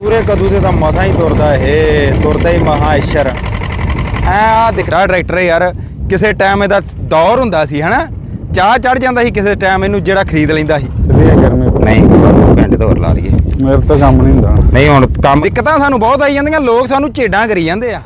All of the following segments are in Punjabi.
ਪੂਰੇ ਕਦੂ ਤੇ ਤਾਂ ਮਸਾਂ ਹੀ ਤੁਰਦਾ ਇਹ ਤੁਰਦਾ ਹੀ ਮਹਾ ਇਸ਼ਰ ਐ ਆ ਦਿਖ ਰਿਹਾ ਟਰੈਕਟਰ ਯਾਰ ਕਿਸੇ ਟਾਈਮ ਇਹਦਾ ਦੌਰ ਹੁੰਦਾ ਸੀ ਹਨਾ? ਚਾਹ ਚੜ ਜਾਂਦਾ ਸੀ ਕਿਸੇ ਟਾਈਮ ਇਹਨੂੰ ਜਿਹੜਾ ਖਰੀਦ ਲੈਂਦਾ ਸੀ। ਚਲੀਏ ਗਰਮੀ ਨਹੀਂ ਦੋ ਘੰਟੇ ਤੋਂ ਹੋਰ ਲਾ ਲਈਏ। ਮੇਰੇ ਤਾਂ ਕੰਮ ਨਹੀਂ ਹੁੰਦਾ। ਨਹੀਂ ਹੁਣ ਕੰਮ ਦਿੱਕਤਾਂ ਸਾਨੂੰ ਬਹੁਤ ਆਈ ਜਾਂਦੀਆਂ ਲੋਕ ਸਾਨੂੰ ਝੇਡਾਂ ਕਰੀ ਜਾਂਦੇ ਆ।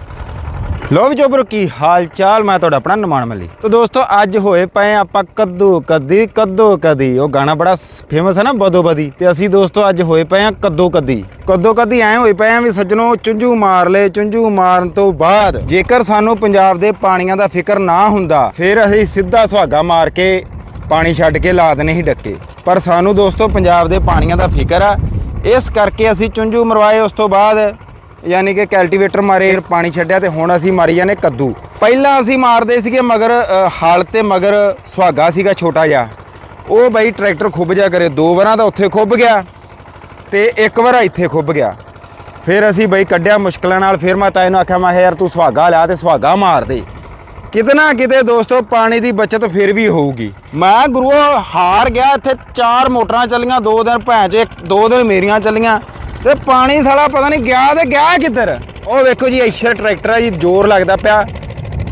ਲੋ ਵੀ ਚੋਬਰ ਕੀ ਹਾਲ ਚਾਲ ਮੈਂ ਤੁਹਾਡਾ ਆਪਣਾ ਨਮਾਨ ਮੱਲੀ। ਤੋ ਦੋਸਤੋ, ਅੱਜ ਹੋਏ ਪਏ ਆਪਾਂ ਕੱਦੂ ਕਦੀ ਕੱਦੂ ਕਦੀ। ਉਹ ਗਾਣਾ ਬੜਾ ਫੇਮਸ ਹੈ ਨਾ, ਬਦੋ ਬਦੀ। ਤੇ ਅਸੀਂ ਦੋਸਤੋ, ਅੱਜ ਹੋਏ ਪਏ ਆ ਕੱਦੂ ਕਦੀ। ਕੱਦੂ ਕਦੀ ਐ ਹੋਏ ਪਏ ਆ ਵੀ ਸੱਜਣੋ, ਚੁੰਝੂ ਮਾਰ ਲੈ ਚੁੰਝੂ ਮਾਰਨ ਤੋਂ ਬਾਅਦ ਜੇਕਰ ਸਾਨੂੰ ਪੰਜਾਬ ਦੇ ਪਾਣੀਆਂ ਦਾ ਫਿਕਰ ਨਾ ਹੁੰਦਾ, ਫਿਰ ਅਸੀਂ ਸਿੱਧਾ ਸੁਹਾਗਾ ਮਾਰ ਕੇ ਪਾਣੀ ਛੱਡ ਕੇ ਲਾ ਦੇਣੇ ਸੀ ਡੱਕੇ। ਪਰ ਸਾਨੂੰ ਦੋਸਤੋ, ਪੰਜਾਬ ਦੇ ਪਾਣੀਆਂ ਦਾ ਫਿਕਰ ਆ। ਇਸ ਕਰਕੇ ਅਸੀਂ ਚੁੰਝੂ ਮਰਵਾਏ, ਉਸ ਤੋਂ ਬਾਅਦ ਯਾਨੀ ਕਿ ਕੈਲਟੀਵੇਟਰ ਮਾਰੇ ਫਿਰ ਪਾਣੀ ਛੱਡਿਆ ਤੇ ਹੁਣ ਅਸੀਂ ਮਾਰੀ ਜਾਂਦੇ ਕੱਦੂ। ਪਹਿਲਾਂ ਅਸੀਂ ਮਾਰਦੇ ਸੀਗੇ ਮਗਰ ਅ, ਹਲ ਤੇ ਮਗਰ ਸੁਹਾਗਾ ਸੀਗਾ ਛੋਟਾ ਜਿਹਾ। ਉਹ ਬਈ ਟਰੈਕਟਰ ਖੁੱਬ ਜਾ ਕਰੇ ਦੋ ਵਾਰਾਂ ਤਾਂ ਉੱਥੇ ਖੁੱਬ ਗਿਆ ਤੇ ਇੱਕ ਵਾਰ ਇੱਥੇ ਖੁੱਬ ਗਿਆ। ਫਿਰ ਅਸੀਂ ਬਈ ਕੱਢਿਆ ਮੁਸ਼ਕਲਾਂ ਨਾਲ ਫਿਰ ਮੈਂ ਤਾਂ ਇਹਨੂੰ ਆਖਿਆ ਮੈਂ ਕਿਹਾ ਯਾਰ ਤੂੰ ਸੁਹਾਗਾ ਲਿਆ ਤੇ ਸੁਹਾਗਾ ਮਾਰ ਦੇ। ਕਿਤੇ ਨਾ ਕਿਤੇ ਦੋਸਤੋ ਪਾਣੀ ਦੀ ਬਚਤ ਫਿਰ ਵੀ ਹੋਊਗੀ। ਮੈਂ ਗੁਰੂਓ ਹਾਰ ਗਿਆ ਇੱਥੇ ਚਾਰ ਮੋਟਰਾਂ ਚੱਲੀਆਂ ਦੋ ਦਿਨ ਭੈਣ ਚ ਇੱਕ ਦੋ ਦਿਨ ਮੇਰੀਆਂ ਚੱਲੀਆਂ। ਤੇ ਪਾਣੀ ਸਾਲਾ ਪਤਾ ਨਹੀਂ ਗਿਆ ਤੇ ਗਿਆ ਕਿੱਧਰ? ਉਹ ਵੇਖੋ ਜੀ, ਐਸ਼ਰ ਟਰੈਕਟਰ ਆ ਜੀ, ਜ਼ੋਰ ਲੱਗਦਾ ਪਿਆ।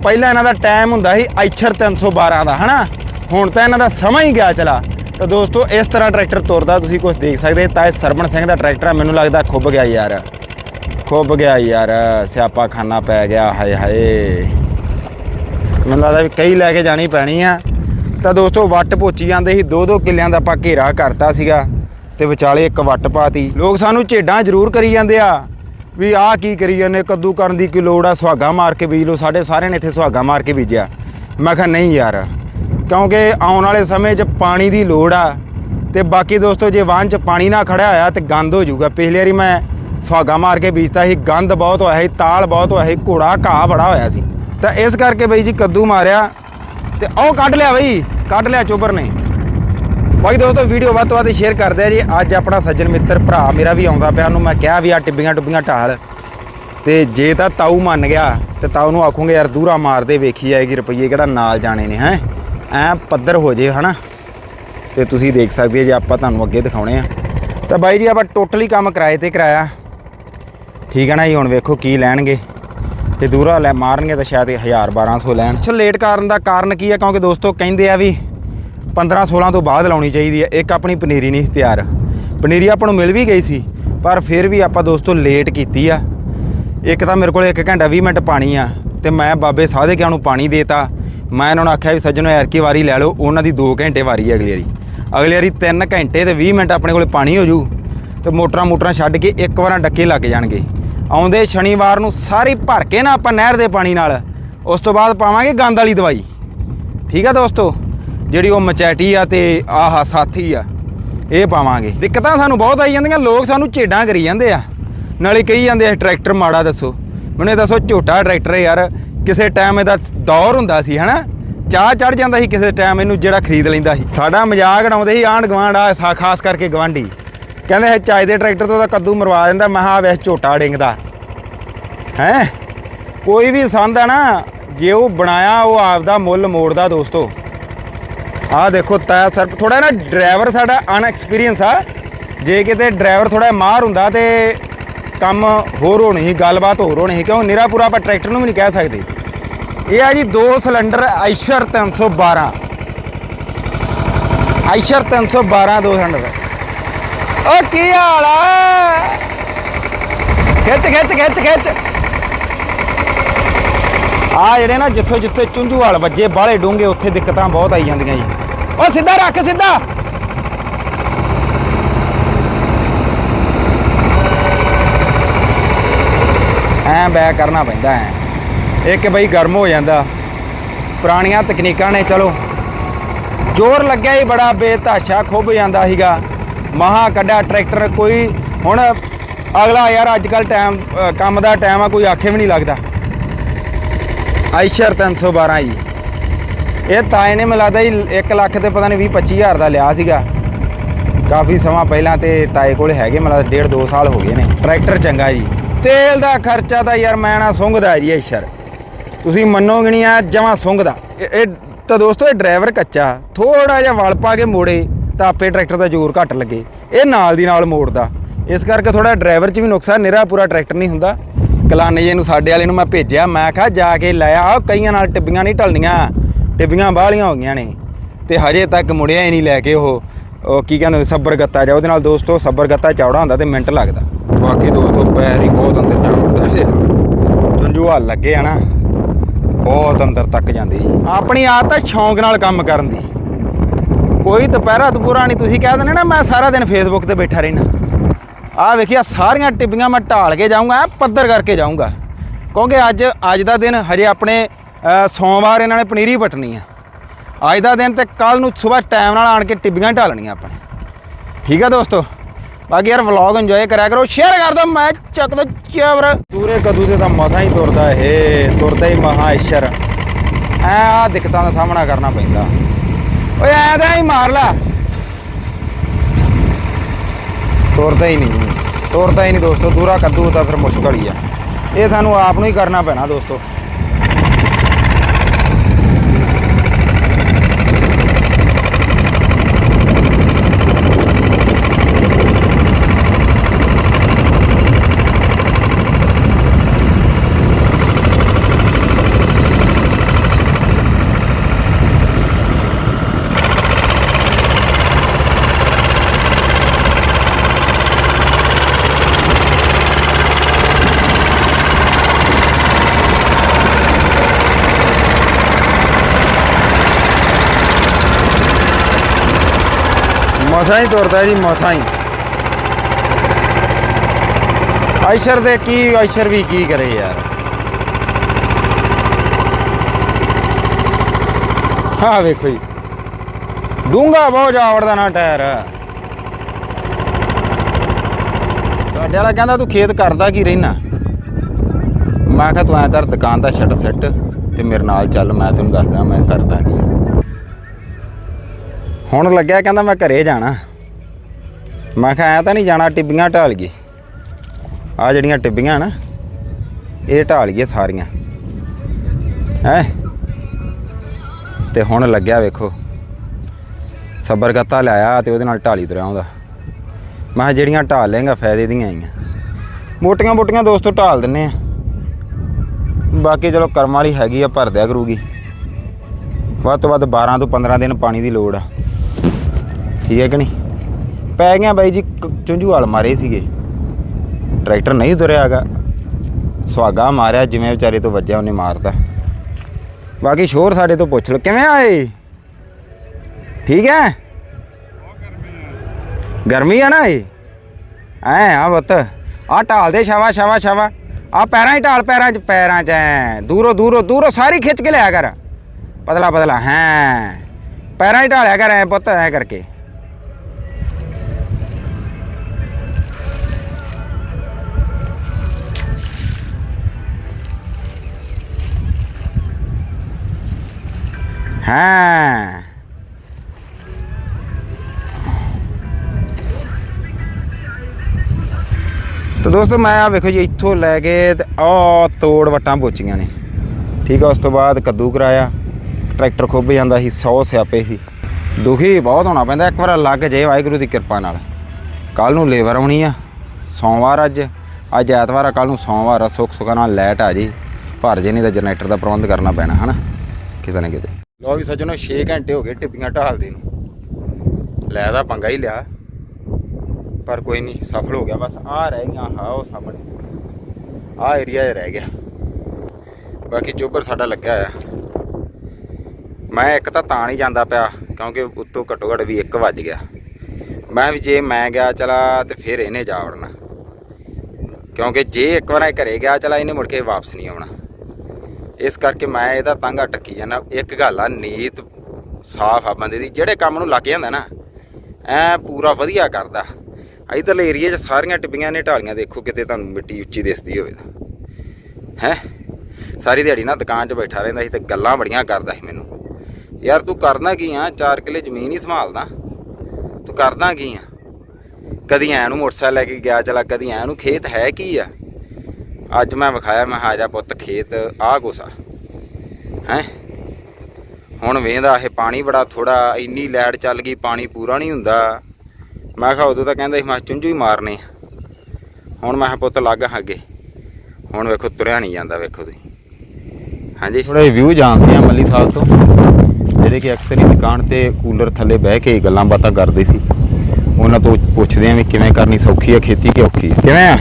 ਪਹਿਲਾਂ ਇਹਨਾਂ ਦਾ ਟਾਈਮ ਹੁੰਦਾ ਸੀ ਐਸ਼ਰ 312 ਦਾ, ਹਨਾ? ਹੁਣ ਤਾਂ ਇਹਨਾਂ ਦਾ ਸਮਾਂ ਹੀ ਗਿਆ ਚਲਾ। ਤਾਂ ਦੋਸਤੋ, ਇਸ ਤਰ੍ਹਾਂ ਟਰੈਕਟਰ ਤੁਰਦਾ, ਤੁਸੀਂ ਕੁਝ ਦੇਖ ਸਕਦੇ ਤਾਂ ਇਹ ਸਰਵਣ ਸਿੰਘ ਦਾ ਟਰੈਕਟਰ ਆ, ਮੈਨੂੰ ਲੱਗਦਾ ਖੁੱਬ ਗਿਆ ਯਾਰ। ਖੁੱਬ ਗਿਆ ਯਾਰ ਸਿਆਪਾ ਖਾਨਾ ਪੈ ਗਿਆ, ਹਾਏ ਹਾਏ। ਮੈਨੂੰ ਲੱਗਦਾ ਵੀ ਕਈ ਲੈ ਕੇ ਜਾਣੀ ਪੈਣੀ ਆ। ਤਾਂ ਦੋਸਤੋ, ਵੱਟ ਪੋਚੀ ਜਾਂਦੇ ਸੀ ਦੋ ਦੋ ਕਿੱਲਿਆਂ ਦਾ ਆਪਾਂ ਘੇਰਾ ਕਰਤਾ ਸੀਗਾ। ਤੇ ਵਿਚਾਲੇ ਇੱਕ ਵੱਟ ਪਾਤੀ। ਲੋਕ ਸਾਨੂੰ ਝੇਡਾਂ ਜ਼ਰੂਰ ਕਰੀ ਜਾਂਦੇ ਆ ਵੀ ਆਹ ਕੀ ਕਰੀ ਜਾਂਦੇ ਕੱਦੂ ਕਰਨ ਦੀ ਕੀ ਲੋੜ ਆ, ਸੁਹਾਗਾ ਮਾਰ ਕੇ ਬੀਜ ਲਓ, ਸਾਡੇ ਸਾਰਿਆਂ ਨੇ ਇੱਥੇ ਸੁਹਾਗਾ ਮਾਰ ਕੇ ਬੀਜਿਆ। ਮੈਂ ਕਿਹਾ, ਨਹੀਂ ਯਾਰ, ਕਿਉਂਕਿ ਆਉਣ ਵਾਲੇ ਸਮੇਂ 'ਚ ਪਾਣੀ ਦੀ ਲੋੜ ਆ ਤੇ ਬਾਕੀ ਦੋਸਤੋ, ਜੇ ਵਾਹਨ 'ਚ ਪਾਣੀ ਨਾ ਖੜਿਆ ਹੋਇਆ ਤੇ ਗੰਦ ਹੋ ਜਾਊਗਾ। ਪਿਛਲੀ ਵਾਰੀ ਮੈਂ ਸੁਹਾਗਾ ਮਾਰ ਕੇ ਬੀਜਤਾ ਸੀ, ਗੰਦ ਬਹੁਤ ਹੋਇਆ ਸੀ, ਤਾਲ ਬਹੁਤ ਹੋਇਆ ਸੀ, ਘੋੜਾ, ਘਾਹ ਬੜਾ ਹੋਇਆ ਸੀ। ਤਾਂ ਇਸ ਕਰਕੇ ਬਈ ਜੀ ਕੱਦੂ ਮਾਰਿਆ ਤੇ ਉਹ ਕੱਢ ਲਿਆ ਬਈ, ਕੱਢ ਲਿਆ ਚੋਬਰ ਨੇ। ਬਾਕੀ ਦੋਸਤੋ ਵੀਡੀਓ ਵੱਧ ਤੋਂ ਵੱਧ ਸ਼ੇਅਰ ਕਰਦੇ ਆ ਜੀ। ਅੱਜ ਆਪਣਾ ਸੱਜਣ ਮਿੱਤਰ ਭਰਾ ਮੇਰਾ ਵੀ ਆਉਂਦਾ ਪਿਆ। ਉਹਨੂੰ ਮੈਂ ਕਿਹਾ ਵੀ ਆ ਟਿੱਬੀਆਂ ਟੁੱਬੀਆਂ ਢਾਲ। ਤੇ ਜੇ ਤਾਂ ਤਾਊ ਮੰਨ ਗਿਆ, ਤੇ ਤਾਊ ਨੂੰ ਆਖੂਗੇ, ਯਾਰ ਦੂਰਾ ਮਾਰਦੇ ਵੇਖੀ ਜਾਏਗੀ ਰੁਪਈਏ ਕਿਹੜਾ ਨਾਲ ਜਾਣੇ ਨੇ, ਹੈ? ਐ ਪੱਧਰ ਹੋ ਜੇ, ਹਨਾ? ਤੇ ਤੁਸੀਂ ਦੇਖ ਸਕਦੇ ਹੋ ਜੇ ਆਪਾਂ ਤੁਹਾਨੂੰ ਅੱਗੇ ਦਿਖਾਉਣੇ ਆ। ਤਾਂ ਬਾਈ ਜੀ, ਆਪਾਂ ਟੋਟਲੀ ਕੰਮ ਕਿਰਾਏ ਤੇ ਕਰਾਇਆ। ਠੀਕ ਹੈ ਨਾ ਜੀ, ਹੁਣ ਵੇਖੋ ਕੀ ਲੈਣਗੇ। ਤੇ ਦੂਰਾ ਲੈ ਮਾਰਨਗੇ ਤਾਂ ਸ਼ਾਇਦ 1000 1200 ਲੈਣ। ਅੱਛਾ, ਲੇਟ ਕਰਨ ਦਾ ਕਾਰਨ ਕੀ ਹੈ ਕਿਉਂਕਿ ਦੋਸਤੋ, ਕਹਿੰਦੇ ਆ ਵੀ 15 16 ਤੋਂ ਬਾਅਦ ਲਾਉਣੀ ਚਾਹੀਦੀ ਹੈ। ਇੱਕ ਆਪਣੀ ਪਨੀਰੀ ਨਹੀਂ ਤਿਆਰ। ਪਨੀਰੀ ਆਪਾਂ ਨੂੰ ਮਿਲ ਵੀ ਗਈ ਸੀ, ਪਰ ਫਿਰ ਵੀ ਆਪਾਂ ਦੋਸਤੋ ਲੇਟ ਕੀਤੀ ਆ। ਇੱਕ ਤਾਂ ਮੇਰੇ ਕੋਲ 1 ਘੰਟਾ 20 ਮਿੰਟ ਪਾਣੀ ਆ ਤੇ ਮੈਂ ਬਾਬੇ ਸਾਧੇ ਕਿਆਂ ਨੂੰ ਪਾਣੀ ਦੇਤਾ। ਮੈਂ ਉਹਨਾਂ ਨੂੰ ਆਖਿਆ ਵੀ ਸੱਜਣੋ ਯਾਰ ਕੀ ਵਾਰੀ ਲੈ ਲਓ, ਉਹਨਾਂ ਦੀ 2 ਘੰਟੇ ਵਾਰੀ ਹੈ ਅਗਲੀ ਵਾਰੀ। ਅਗਲੀ ਵਾਰੀ 3 ਘੰਟੇ ਤੇ 20 ਮਿੰਟ ਆਪਣੇ ਕੋਲੇ ਪਾਣੀ ਹੋ ਜੂ ਤੇ ਮੋਟਰਾਂ ਮੋਟਰਾਂ ਛੱਡ ਕੇ ਇੱਕ ਵਾਰਾਂ ਡੱਕੇ ਲੱਗ ਜਾਣਗੇ। ਆਉਂਦੇ ਸ਼ਨੀਵਾਰ ਨੂੰ ਸਾਰੀ ਭਰ ਕੇ ਨਾ ਆਪਾਂ ਨਹਿਰ ਦੇ ਪਾਣੀ ਨਾਲ, ਉਸ ਤੋਂ ਬਾਅਦ ਪਾਵਾਂਗੇ ਗੰਦ ਵਾਲੀ ਦਵਾਈ। ਠੀਕ ਆ ਦੋਸਤੋ? ਜਿਹੜੀ ਉਹ ਮਚੈਟੀ ਆ ਤੇ ਆਹ ਸਾਥੀ ਆ, ਇਹ ਪਾਵਾਂਗੇ। ਦਿੱਕਤਾਂ ਸਾਨੂੰ ਬਹੁਤ ਆਈ ਜਾਂਦੀਆਂ, ਲੋਕ ਸਾਨੂੰ ਝੇਡਾਂ ਕਰੀ ਜਾਂਦੇ ਆ। ਨਾਲੇ ਕਹੀ ਜਾਂਦੇ ਆ, ਟਰੈਕਟਰ ਮਾੜਾ ਦੱਸੋ। ਮੈਨੂੰ ਦੱਸੋ, ਝੋਟਾ ਟਰੈਕਟਰ ਯਾਰ, ਕਿਸੇ ਟਾਈਮ ਇਹਦਾ ਦੌਰ ਹੁੰਦਾ ਸੀ, ਹਨਾ? ਚਾਹ ਚੜ ਜਾਂਦਾ ਸੀ ਕਿਸੇ ਟਾਈਮ ਇਹਨੂੰ ਜਿਹੜਾ ਖਰੀਦ ਲੈਂਦਾ ਸੀ। ਸਾਡਾ ਮਜ਼ਾਕ ਉਡਾਉਂਦੇ ਸੀ, ਆਂਢ ਗੁਆਂਢ ਆ ਖਾਸ ਕਰਕੇ ਗਵਾਂਢੀ ਕਹਿੰਦੇ ਇਹ ਚਾਏ ਦੇ ਟਰੈਕਟਰ ਤੋਂ ਤਾਂ ਕੱਦੂ ਮਰਵਾ ਦਿੰਦਾ, ਮੈਂ ਹਾਂ ਵੇਖ, ਝੋਟਾ ਡਿੰਗਦਾ। ਹੈ? ਕੋਈ ਵੀ ਸੰਦ ਆ ਨਾ, ਜੇ ਉਹ ਬਣਾਇਆ, ਉਹ ਆਪਦਾ ਮੁੱਲ ਮੋੜਦਾ ਦੋਸਤੋ। ਆਹ ਦੇਖੋ ਤਾਂ ਸਰ ਥੋੜਾ ਨਾ ਡਰਾਈਵਰ ਸਾਡਾ ਅਨਐਕਸਪੀਰੀਅੰਸ ਆ। ਜੇ ਕਿਤੇ ਡਰਾਈਵਰ ਥੋੜਾ ਮਾਹਰ ਹੁੰਦਾ ਤੇ ਕੰਮ ਹੋਰ ਹੋਣੀ ਸੀ, ਗੱਲਬਾਤ ਹੋਰ ਹੋਣੀ ਸੀ, ਕਿਉਂ ਨਿਰਾਪੁਰਾ ਆਪਾਂ ਟਰੈਕਟਰ ਨੂੰ ਵੀ ਨਹੀਂ ਕਹਿ ਸਕਦੇ। ਇਹ ਆ ਜੀ ਦੋ ਸਿਲੰਡਰ ਆਈਸ਼ਰ 312 ਆਈਸ਼ਰ 312 ਦੋ ਸਿਲੰਡਰ। ਓ ਕੀ ਹਾਲ ਆ? ਖਿੱਚ ਖਿੱਚ ਖਿੱਚ ਖਿੱਚ। ਆ ਜਿਹੜੇ ਨਾ ਜਿੱਥੋਂ ਜਿੱਥੇ ਚੁੰਝੂ ਵਾਲ ਵੱਜੇ, ਬਾਹਲੇ ਡੂੰਘੇ, ਉੱਥੇ ਦਿੱਕਤਾਂ ਬਹੁਤ ਆਈ ਜਾਂਦੀਆਂ ਜੀ। ਓ ਸਿੱਧਾ ਰੱਖ, ਸਿੱਧਾ। ਐ ਬੈ ਕਰਨਾ ਪੈਂਦਾ ਐ। ਇੱਕ ਬਈ ਗਰਮ ਹੋ ਜਾਂਦਾ। ਪੁਰਾਣੀਆਂ ਤਕਨੀਕਾਂ ਨੇ, ਚਲੋ। ਜ਼ੋਰ ਲੱਗਿਆ ਹੀ ਬੜਾ ਬੇਤਾਸ਼ਾ ਖੁੱਭ ਜਾਂਦਾ ਸੀਗਾ। ਮਹਾ ਕੱਢਾ ਟਰੈਕਟਰ, ਕੋਈ ਹੁਣ ਅਗਲਾ ਯਾਰ ਅੱਜ ਕੱਲ ਟਾਈਮ ਕੰਮ ਦਾ ਟਾਈਮ ਆ, ਕੋਈ ਆਖੇ ਵੀ ਨਹੀਂ ਲੱਗਦਾ। ਆਈਸ਼ਰ 312 ਜੀ। ਇਹ ਤਾਏ ਨੇ ਮਿਲਾਦਾ ਜੀ 1 ਲੱਖ ਤੇ ਪਤਾ ਨਹੀਂ 20 25000 ਦਾ ਲਿਆ ਸੀਗਾ। ਕਾਫੀ ਸਮਾਂ ਪਹਿਲਾਂ ਤੇ ਤਾਏ ਕੋਲ ਹੈਗੇ ਮਤਲਬ ਡੇਢ ਦੋ ਸਾਲ ਹੋ ਗਏ ਨੇ। ਟਰੈਕਟਰ ਚੰਗਾ ਜੀ। ਤੇਲ ਦਾ ਖਰਚਾ ਤਾਂ ਯਾਰ ਮੈਂ ਨਾ ਸੁੰਘਦਾ ਜੀ ਆਈਸ਼ਰ ਤੁਸੀਂ ਮੰਨੋਗੇ ਨਹੀਂ ਆ, ਜਮਾ ਸੁੰਘਦਾ। ਇਹ- ਤਾਂ ਦੋਸਤੋ, ਇਹ ਡਰਾਈਵਰ ਕੱਚਾ। ਥੋੜਾ ਜਿਹਾ ਵਲ ਪਾ ਕੇ ਮੋੜੇ ਤਾਂ ਆਪੇ ਟਰੈਕਟਰ ਦਾ ਜ਼ੋਰ ਘੱਟ ਲੱਗੇ। ਇਹ ਨਾਲ ਦੀ ਨਾਲ ਮੋੜਦਾ। ਇਸ ਕਰਕੇ ਥੋੜਾ ਡਰਾਈਵਰ 'ਚ ਵੀ ਨੁਕਸਾ ਨਿਰਾ ਪੂਰਾ ਟਰੈਕਟਰ ਨਹੀਂ ਹੁੰਦਾ। ਕਲਾਨੇ ਜੇ ਨੂੰ ਸਾਡੇ ਵਾਲੇ ਨੂੰ ਮੈਂ ਭੇਜਿਆ, ਮੈਂ ਕਿਹਾ ਜਾ ਕੇ ਲੈ ਆ। ਕਈਆਂ ਨਾਲ ਟਿੱਬੀਆਂ ਨਹੀਂ ਢਲਣੀਆਂ। ਟਿੱਬੀਆਂ ਬਾਹਲੀਆਂ ਹੋ ਗਈਆਂ ਨੇ। ਤੇ ਹਜੇ ਤੱਕ ਮੁੜਿਆ ਹੀ ਨਹੀਂ ਲੈ ਕੇ ਉਹ। ਉਹ ਕੀ ਕਹਿੰਦੇ ਹੁੰਦੇ, ਸੱਬਰ ਗੱਤਾ ਜਾ, ਉਹਦੇ ਨਾਲ ਦੋਸਤੋ ਸੱਬਰ ਗੱਤਾ ਚੌੜਾ ਹੁੰਦਾ ਤੇ ਮਿੰਟ ਲੱਗਦਾ। ਬਾਕੀ ਦੋਸਤੋ ਪੈਰ ਹੀ ਬਹੁਤ ਅੰਦਰ ਜਾ ਵੜਦਾ ਸੀ ਜੰਜੂ ਲੱਗੇ ਆ ਨਾ, ਬਹੁਤ ਅੰਦਰ ਤੱਕ ਜਾਂਦੀ। ਆਪਣੀ ਆਦਤ ਹੈ ਸ਼ੌਂਕ ਨਾਲ ਕੰਮ ਕਰਨ ਦੀ। ਕੋਈ ਦੁਪਹਿਰਾ ਦੁਪੂਰਾ ਨਹੀਂ, ਤੁਸੀਂ ਕਹਿ ਦਿੰਦੇ ਨਾ, ਮੈਂ ਸਾਰਾ ਦਿਨ ਫੇਸਬੁੱਕ ਤੇ ਬੈਠਾ ਰਹਿਣਾ ਆਹ ਵੇਖਿਆ ਸਾਰੀਆਂ ਟਿੱਬੀਆਂ ਮੈਂ ਢਾਲ ਕੇ ਜਾਊਂਗਾ ਪੱਧਰ ਕਰਕੇ ਜਾਊਂਗਾ। ਕਿਉਂਕਿ ਅੱਜ ਅੱਜ ਦਾ ਦਿਨ ਹਜੇ ਆਪਣੇ ਸੋਮਵਾਰ ਇਹਨਾਂ ਨੇ ਪਨੀਰੀ ਪਟਣੀ ਆ। ਅੱਜ ਦਾ ਦਿਨ ਤੇ ਕੱਲ ਨੂੰ ਸਵੇਰ ਟਾਈਮ ਨਾਲ ਆਣ ਕੇ ਟਿੱਬੀਆਂ ਢਾਲਣੀਆਂ ਆਪਣੇ ਠੀਕ ਆ ਦੋਸਤੋ? ਬਾਕੀ ਯਾਰ ਵਲੌਗ ਇੰਜੋਏ ਕਰਿਆ ਕਰੋ ਸ਼ੇਅਰ ਕਰ ਦਿਓ, ਮੈਂ ਚੱਕ ਦੋ ਚਵਰ ਦੂਰੇ ਕਦੂ ਤੇ ਤਾਂ ਮਸਾ ਹੀ ਤੁਰਦਾ ਇਹ, ਤੁਰਦਾ ਹੀ ਮਹਾ ਈਸ਼ਰ। ਐ ਆ ਦਿੱਕਤਾਂ ਦਾ ਸਾਹਮਣਾ ਕਰਨਾ ਪੈਂਦਾ। ਓਏ ਐ ਤਾਂ ਹੀ ਮਾਰ ਲਾ। ਤੁਰਦਾ ਹੀ ਨਹੀਂ, ਤੁਰਦਾ ਹੀ ਨਹੀਂ ਦੋਸਤੋ, ਦੂਰਾ ਕੱਦੂ ਤਾਂ ਫਿਰ ਮੁਸ਼ਕਲ ਹੀ ਆ। ਇਹ ਸਾਨੂੰ ਆਪ ਨੂੰ ਹੀ ਕਰਨਾ ਪੈਣਾ ਦੋਸਤੋ। ਮਸਾਂ ਹੀ ਤੁਰਦਾ ਜੀ, ਮਸਾਂ ਹੀ। ਆਇਸ਼ਰ ਦੇ ਕੀ, ਆਇਸ਼ਰ ਵੀ ਕੀ ਕਰੇ ਯਾਰ। ਹਾਂ ਵੇਖੋ ਜੀ। ਡੂੰਗਾ ਬਹੁਤ ਜਾਵੜਦਾ ਨਾ ਟਾਇਰ। ਸਾਡੇ ਵਾਲਾ ਕਹਿੰਦਾ, ਤੂੰ ਖੇਤ ਕਰਦਾ ਕੀ ਰਹਿਣਾ ਮੈਂ ਕਿਹਾ, ਤੂੰ ਐ ਕਰ, ਦੁਕਾਨ ਦਾ ਛੱਡ ਸੈੱਟ ਤੇ ਮੇਰੇ ਨਾਲ ਚੱਲ, ਮੈਂ ਤੈਨੂੰ ਦੱਸਦਾ ਮੈਂ ਕਰਦਾ ਕੀ ਹੁਣ ਲੱਗਿਆ ਕਹਿੰਦਾ ਮੈਂ ਘਰੇ ਜਾਣਾ। ਮੈਂ ਕਿਹਾ ਐ ਤਾਂ ਨਹੀਂ ਜਾਣਾ, ਟਿੱਬੀਆਂ ਢਾਲ ਗਈ। ਆ ਜਿਹੜੀਆਂ ਟਿੱਬੀਆਂ ਨਾ, ਇਹ ਢਾਲ ਗਈ ਸਾਰੀਆਂ। ਹੈ? ਤੇ ਹੁਣ ਲੱਗਿਆ ਵੇਖੋ, ਸਬਰ ਗੱਤਾ ਲਿਆਇਆ ਤੇ ਉਹਦੇ ਨਾਲ ਢਾਲੀ ਤੁਰਿਆ ਉਹਦਾ ਮੈਂ ਕਿਹਾ ਜਿਹੜੀਆਂ ਢਾਲ ਲੇਗਾ ਫਾਇਦੇ ਦੀਆਂ ਆਈਆਂ ਮੋਟੀਆਂ ਮੋਟੀਆਂ ਦੋਸਤੋ ਢਾਲ ਦਿੰਨੇ ਆ। ਬਾਕੀ ਚਲੋ ਕਰਮ ਵਾਲੀ ਹੈਗੀ ਆ ਭਰ ਦਿਆ ਕਰੂਗੀ। ਵੱਧ ਤੋਂ ਵੱਧ 12 ਤੋਂ 15 ਦਿਨ ਪਾਣੀ ਦੀ ਲੋੜ ਆ। ਠੀਕ ਹੈ ਕਿ ਨਹੀਂ? ਪੈ ਗਿਆ ਬਾਈ ਜੀ, ਕ- ਚੁੰਝੂਵਾਲ ਮਾਰੇ ਸੀਗੇ। ਟਰੈਕਟਰ ਨਹੀਂ ਤੁਰਿਆਗਾ ਸੁਹਾਗਾ ਮਾਰਿਆ, ਜਿਵੇਂ ਵਿਚਾਰੇ ਤੋਂ ਵੱਜਿਆ ਉਹਨੇ ਮਾਰਤਾ। ਬਾਕੀ ਸ਼ੋਰ ਸਾਡੇ ਤੋਂ ਪੁੱਛ ਲਓ। ਕਿਵੇਂ ਆਏ ਠੀਕ ਹੈ? ਗਰਮੀ ਆ ਨਾ ਇਹ? ਐ ਆ ਬੱਤ ਆ ਢਾਲ ਦੇ ਸ਼ਾਵਾ ਸ਼ਾਵਾ ਸ਼ਾਵਾ ਆ ਪੈਰਾਂ ਹੀ ਢਾਲ, ਪੈਰਾਂ ਚ ਪੈਰਾਂ ਚ ਐਂ। ਦੂਰੋਂ ਦੂਰੋਂ ਦੂਰੋਂ ਸਾਰੀ ਖਿੱਚ ਕੇ ਲਿਆ ਕਰ। ਪਤਲਾ ਪਤਲਾ। ਹੈ। ਪੈਰਾਂ ਹੀ ਢਾਲਿਆ ਕਰ ਐ ਪੁੱਤ, ਐ ਕਰਕੇ। ਹਾਂ ਤਾਂ ਦੋਸਤੋ ਮੈਂ ਆ ਵੇਖੋ ਜੀ, ਇੱਥੋਂ ਲੈ ਕੇ ਆ ਤੋੜ ਵਟਾਂ ਪੋਚੀਆਂ ਨੇ। ਠੀਕ ਆ, ਉਸ ਤੋਂ ਬਾਅਦ ਕੱਦੂ ਕਰਾਇਆ। ਟਰੈਕਟਰ ਖੁੱਭ ਜਾਂਦਾ ਸੀ 100 ਸਿਆਪੇ ਸੀ। ਦੁਖੀ ਬਹੁਤ ਹੋਣਾ ਪੈਂਦਾ, ਇੱਕ ਵਾਰ ਲੱਗ ਜੇ ਵਾਹਿਗੁਰੂ ਦੀ ਕਿਰਪਾ ਨਾਲ। ਕੱਲ ਨੂੰ ਲੇਬਰ ਆਉਣੀ ਆ, ਸੋਮਵਾਰ ਅੱਜ। ਅੱਜ ਐਤਵਾਰ ਆ ਕੱਲ ਨੂੰ ਸੋਮਵਾਰ ਆ ਸੁੱਖ ਸੁੱਖਾ ਨਾਲ ਲੈਟ ਆ ਜੀ। ਭਰ ਜੇ ਨਹੀਂ ਤਾਂ ਜਨਰੇਟਰ ਦਾ ਪ੍ਰਬੰਧ ਕਰਨਾ ਪੈਣਾ, ਹਨਾ? ਕਿਤੇ ਨਾ ਕਿਤੇ। ਲੋ ਵੀ ਸੱਜਣੋ 6 ਘੰਟੇ ਹੋ ਗਏ ਟਿੱਬੀਆਂ ਢਾਲਦੇ ਨੂੰ। ਲੈ ਦਾ ਪੰਗਾ ਹੀ ਲਿਆ। ਪਰ ਕੋਈ ਨਹੀਂ, ਸਫਲ ਹੋ ਗਿਆ। ਬਸ ਆ ਰਹਿ ਗਈਆਂ ਹਾਂ ਉਹ ਸਾਹਮਣੇ। ਆ ਏਰੀਆ ਹੀ ਰਹਿ ਗਿਆ। ਬਾਕੀ ਚੋਬਰ ਸਾਡਾ ਲੱਗਿਆ ਆ ਮੈਂ ਇੱਕ ਤਾਂ ਤਾਂ ਨਹੀਂ ਜਾਂਦਾ ਪਿਆ, ਕਿਉਂਕਿ ਉੱਤੋਂ ਘੱਟੋ ਘੱਟ ਵੀ 1 ਵੱਜ ਗਿਆ। ਮੈਂ ਵੀ ਜੇ ਮੈਂ ਗਿਆ, ਚਲਾ, ਤੇ ਫਿਰ ਇਹਨੇ ਜਾ ਵੜਨਾ। ਕਿਉਂਕਿ ਜੇ ਇੱਕ ਵਾਰ ਇਹ ਘਰੇ ਗਿਆ, ਚਲਾ, ਇਹਨੇ ਮੁੜ ਕੇ ਵਾਪਸ ਨਹੀਂ ਆਉਣਾ। ਇਸ ਕਰਕੇ ਮੈਂ ਇਹਦਾ ਤਾਂਗਾ ਟੱਕੀ ਜਾਂਦਾ। ਇੱਕ ਗੱਲ ਆ ਨੀਤ ਸਾਫ਼ ਆ ਬੰਦੇ ਦੀ, ਜਿਹੜੇ ਕੰਮ ਨੂੰ ਲੱਗ ਜਾਂਦਾ ਨਾ, ਐ ਪੂਰਾ ਵਧੀਆ ਕਰਦਾ। ਇਧਰਲੇ ਏਰੀਏ 'ਚ ਸਾਰੀਆਂ ਟਿੱਬੀਆਂ ਨੇ ਢਾਲੀਆਂ, ਦੇਖੋ ਕਿਤੇ ਤੁਹਾਨੂੰ ਮਿੱਟੀ ਉੱਚੀ ਦਿਸਦੀ ਹੋਵੇ ਤਾਂ। ਹੈ? ਸਾਰੀ ਦਿਹਾੜੀ ਨਾ ਦੁਕਾਨ 'ਚ ਬੈਠਾ ਰਹਿੰਦਾ ਸੀ ਤੇ ਗੱਲਾਂ ਬੜੀਆਂ ਕਰਦਾ ਸੀ ਮੈਨੂੰ। ਯਾਰ ਤੂੰ ਕਰਨਾ ਕੀ ਆ? 4 ਕਿੱਲੇ ਜ਼ਮੀਨ ਹੀ ਸੰਭਾਲਦਾ ਤੂੰ ਕਰਦਾ ਕੀ ਆ? ਕਦੀ ਐ ਨੂੰ ਮੋਟਰਸਾਈਕਲ ਲੈ ਕੇ ਗਿਆ, ਚਲਾ ਕਦੀ ਐ ਨੂੰ ਖੇਤ ਹੈ ਕੀ ਆ? ਅੱਜ ਮੈਂ ਵਿਖਾਇਆ ਮੈਂ ਹਾਜਾ ਪੁੱਤ ਖੇਤ ਆ ਗੁਸਾ। ਹੈ? ਹੁਣ ਵੇਂਦਾ ਇਹ ਪਾਣੀ ਬੜਾ ਥੋੜਾ ਇੰਨੀ ਲੈਟ ਚੱਲ ਗਈ ਪਾਣੀ ਪੂਰਾ ਨਹੀਂ ਹੁੰਦਾ। ਮੈਂ ਕਿਹਾ ਉਦੋਂ ਤਾਂ ਕਹਿੰਦਾ ਸੀ ਮੈਂ ਚੁੰਝੂ ਹੀ ਮਾਰਨੇ। ਹੁਣ ਮੈਂ ਪੁੱਤ ਲੱਗ ਅੱਗੇ। ਹੁਣ ਵੇਖੋ ਤੁਰਿਆ ਨਹੀਂ ਜਾਂਦਾ ਵੇਖੋ ਤੁਸੀਂ। ਹਾਂਜੀ? ਥੋੜੇ ਵਿਊ ਜਾਣਦੇ ਆ ਮੱਲੀ ਸਾਹਿਬ ਤੋਂ। ਜਿਹੜੇ ਕਿ ਅਕਸਰ ਹੀ ਦੁਕਾਨ ਤੇ ਕੂਲਰ ਥੱਲੇ ਬਹਿ ਕੇ ਗੱਲਾਂ ਬਾਤਾਂ ਕਰਦੇ ਸੀ। ਉਹਨਾਂ ਤੋਂ ਪੁੱਛਦੇ ਆ ਵੀ ਕਿਵੇਂ ਕਰਨੀ ਸੌਖੀ ਆ ਖੇਤੀ ਕਿ ਔਖੀ ਕਿਵੇਂ ਆ?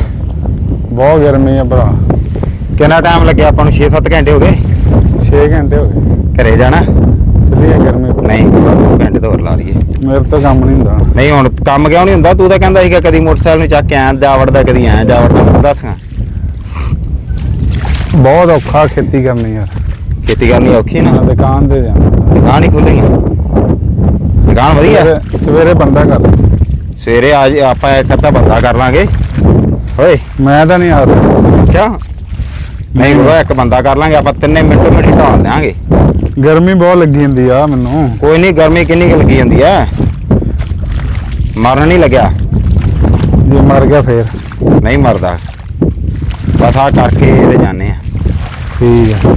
ਬਹੁਤ ਗਰਮੀ ਆ ਭਰਾ। ਕਿੰਨਾ ਟਾਈਮ ਲੱਗਿਆ ਆਪਾਂ ਨੂੰ? 6-7 ਘੰਟੇ ਹੋ ਗਏ? 6 ਘੰਟੇ ਹੋ ਗਏ। ਘਰੇ ਜਾਣਾ? ਚੱਲੀਏ ਗਰਮੀ ਨਹੀਂ 2 ਘੰਟੇ ਤਾਂ ਹੋਰ ਲਾ ਲਈਏ। ਮੇਰੇ ਤੋਂ ਕੰਮ ਨਹੀਂ ਹੁੰਦਾ। ਨਹੀਂ ਹੁਣ ਕੰਮ ਕਿਉਂ ਨਹੀਂ ਹੁੰਦਾ? ਤੂੰ ਤਾਂ ਕਹਿੰਦਾ ਸੀਗਾ ਕਦੀ ਮੋਟਰਸਾਈਕਲ ਨੂੰ ਚੱਕ ਕੇ ਐਂ ਜਾ ਵੜਦਾ ਕਦੀ ਐਂ ਜਾ ਵੜਦਾ ਮੈਨੂੰ ਦੱਸ ਹਾਂ। ਬਹੁਤ ਔਖਾ ਖੇਤੀ ਕਰਨੀ ਯਾਰ। ਖੇਤੀ ਕਰਨੀ ਔਖੀ ਨਾ। ਮੈਂ ਦੁਕਾਨ ਤੇ ਜਾਣਾ। ਦੁਕਾਨ ਹੀ ਖੁੱਲੇਗੀ ਦੁਕਾਨ ਵਧੀਆ। ਸਵੇਰੇ- ਸਵੇਰੇ ਬੰਦਾ ਕਰ ਸਵੇਰੇ ਆ ਜੀ ਆਪਾਂ ਇੱਕ ਅੱਧਾ ਬੰਦਾ ਕਰ ਲਾਂਗੇ। ਓਏ ਮੈਂ ਤਾਂ ਨਹੀਂ ਆ ਕਿਆ ਨਹੀਂ ਉਹ ਇੱਕ ਬੰਦਾ ਕਰ ਲਾਂਗੇ ਆਪਾਂ ਤਿੰਨੇ ਮਿੰਟੋ ਮਿੰਟ ਢਾਲ ਦਿਆਂਗੇ। ਗਰਮੀ ਬਹੁਤ ਲੱਗੀ ਜਾਂਦੀ ਆ ਮੈਨੂੰ। ਕੋਈ ਨਹੀਂ ਗਰਮੀ ਕਿੰਨੀ ਕੁ ਲੱਗੀ ਜਾਂਦੀ ਐ ਮਰਨ ਨਹੀਂ ਲੱਗਿਆ? ਜੇ ਮਰ ਗਿਆ ਫੇਰ। ਨਹੀਂ ਮਰਦਾ। ਬਸ ਆ ਕਰਕੇ ਇਹਦੇ ਜਾਣੇ ਆ। ਠੀਕ ਆ।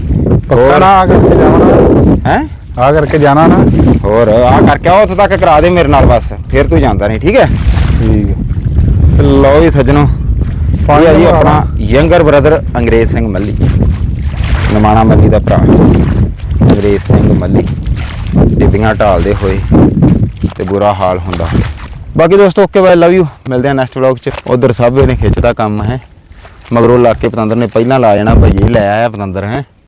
ਪੱਕਾ ਹੋਰ? ਨਾ ਆ ਕਰਕੇ ਜਾਣਾ। ਹੈ? ਆ ਕਰਕੇ ਜਾਣਾ ਨਾ। ਹੋਰ ਆ ਕਰਕੇ ਆ ਉੱਥੇ ਤੱਕ ਕਰਾ ਦੇ ਮੇਰੇ ਨਾਲ ਬਸ। ਫਿਰ ਤੂੰ ਜਾਂਦਾ ਨਹੀਂ ਠੀਕ ਹੈ? ਠੀਕ ਆ। ਤੇ ਲਓ ਵੀ ਸੱਜਣੋ। ਇਹ ਆ ਜੀ ਆਪਣਾ ਯੰਗਰ ਬ੍ਰਦਰ ਅੰਗਰੇਜ਼ ਸਿੰਘ ਮੱਲੀ। ਨਮਾਣਾ ਮੱਲੀ ਦਾ ਭਰਾ। ਅੰਗਰੇਜ਼ ਸਿੰਘ ਮੱਲੀ। ਡਿੱਬੀਆਂ ਢਾਲਦੇ ਹੋਏ ਤੇ ਬੁਰਾ ਹਾਲ ਹੁੰਦਾ। ਬਾਕੀ ਦੋਸਤੋ ਓਕੇ ਬਾਈ ਲਵ ਯੂ ਮਿਲਦੇ ਆ ਨੈਕਸਟ ਵਲੌਗ ਚ। ਉਧਰ ਸਭ ਨੇ ਖਿੱਚਦਾ ਕੰਮ ਹੈ। ਮਗਰੋਂ ਲਾ ਕੇ ਪਤੰਦਰ ਨੇ ਪਹਿਲਾਂ ਲਾ ਜਾਣਾ ਭਈਏ ਲੈ ਆਇਆ ਪਤੰਦਰ ਹੈ।